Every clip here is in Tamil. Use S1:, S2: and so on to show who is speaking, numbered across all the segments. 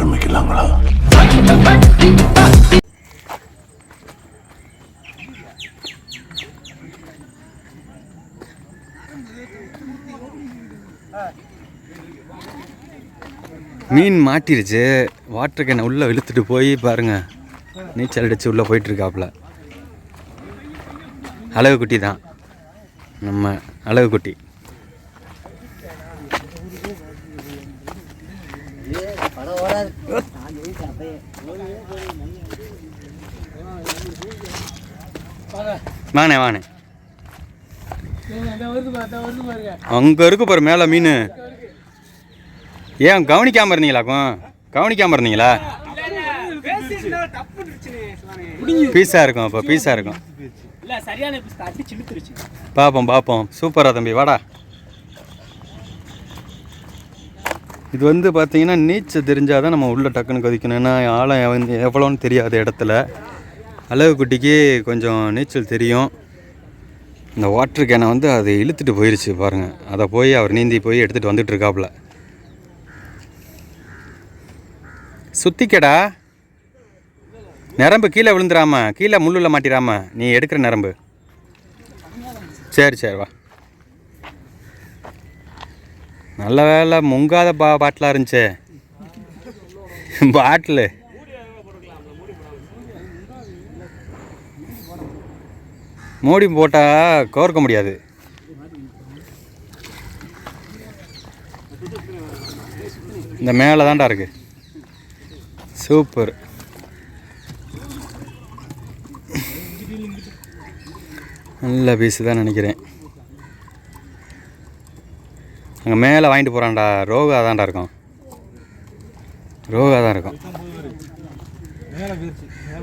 S1: ஆரம்பிக்கலாங்களா?
S2: மீன் மாட்டிருச்சு. வாட்டர் கேனை உள்ளே இழுத்துட்டு போய் பாருங்க. நீச்சல் அடிச்சு உள்ளே போயிட்டு இருக்காப்புல அழகு குட்டி தான். நம்ம அழகு குட்டி வாணே வாணே அங்கே இருக்கு பாரு மேலே மீன். ஏன் கவனிக்காம இருந்தீங்களாக்கும் கவனிக்காம இருந்தீங்களா? பீஸா இருக்கும் அப்போ பீஸா இருக்கும். பார்ப்போம் பார்ப்போம் சூப்பரா தம்பி வாடா. இது வந்து பார்த்தீங்கன்னா நீச்சல் தெரிஞ்சால் தான் நம்ம உள்ளே டக்குன்னு கொதிக்கணும். ஏன்னா ஆழம் வந்து எவ்வளோன்னு தெரியாத இடத்துல அளவு குட்டிக்கு கொஞ்சம் நீச்சல் தெரியும். இந்த வாட்டர் கேனை வந்து அது இழுத்துட்டு போயிடுச்சு பாருங்கள் அதை போய் அவர் நீந்தி போய் எடுத்துகிட்டு வந்துட்டு இருக்காப்புல. நரம்பு கீழே விழுந்துடாம கீழே முள்ளில் மாட்டிடாம நீ எடுக்கிற நரம்பு. சரி சரி வா. நல்ல வேலை முங்காத பா பாட்டிலாக இருந்துச்சே. பாட்டிலு. மூடி போட்டால் கோர்க்க முடியாது. இந்த மேலே தான்டா இருக்கு. சூப்பர். நல்ல பீஸு தான் நினைக்கிறேன். அங்கே மேலே வாங்கிட்டு போகிறான்டா ரோகா தான்டா இருக்கும். ரோகா தான் இருக்கும்.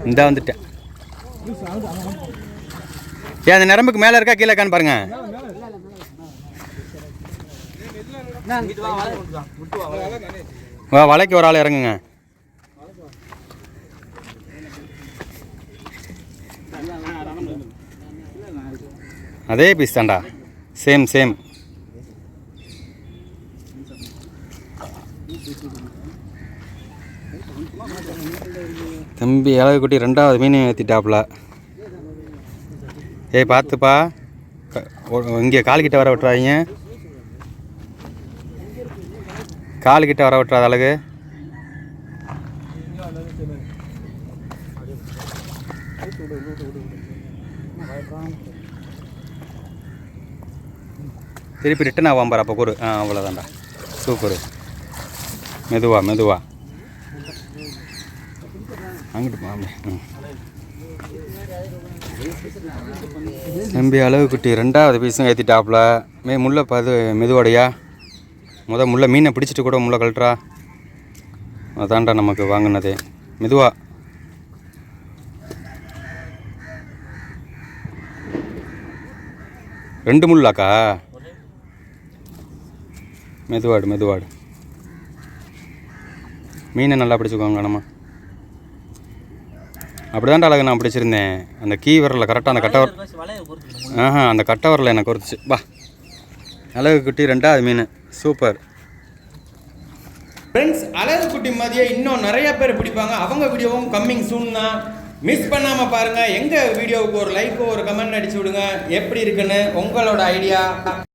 S2: இந்த வந்துட்டேன். ஏன் அந்த நரம்புக்கு மேலே இருக்கா கீழே இருக்கான்னு பாருங்க. வா வலைக்கு ஒரு ஆள் இறங்குங்க. அதே பீஸ் தான்டா. சேம் சேம் தம்பி அழகு குட்டி ரெண்டாவது மீன் ஏற்றிட்டாப்புல ஏய் பார்த்துப்பா இங்கே கால்கிட்ட வர விட்டுறாதீங்க. கால்கிட்ட வர விட்டுறாத அழகு. திருப்பி ரிட்டன் ஆவாம் பாரு அப்போ கூறு. ஆ அவ்வளோதான்டா சூப்பர். மெதுவா மெதுவா. அங்கிட்டு போமே ம் அளவு குட்டி ரெண்டாவது பீஸும் ஏற்றிட்டாப்புல மே முல்லை பது மெதுவாடையா? முத முல்லை மீனை பிடிச்சிட்டு கூட முல்லை கழட்டுறா? அதான்டா நமக்கு வாங்கினது. மெதுவா. ரெண்டு முள்ளாக்கா? மெதுவாடு மெதுவாடு. மீனை நல்லா பிடிச்சிக்கோங்க நம்ம அப்படிதான்டா அழகு நான் பிடிச்சிருந்தேன். அந்த கீ விரலில் கரெக்டாக அந்த கட்டவர்
S3: வலையை பொறுத்து
S2: ஆஹா அந்த கட்டை வரல எனக்கு குறைச்சி வா. அழகு குட்டி ரெண்டாவது மீன். சூப்பர். ஃப்ரெண்ட்ஸ் அழகு குட்டி மாதிரியே இன்னும் நிறைய பேர் பிடிப்பாங்க. அவங்க வீடியோவும் கம்மிங் சூன் தான். மிஸ் பண்ணாமல் பாருங்கள் எங்கள் வீடியோவுக்கு ஒரு லைக்கோ ஒரு கமெண்ட் அடிச்சு விடுங்க. எப்படி இருக்குன்னு உங்களோட ஐடியா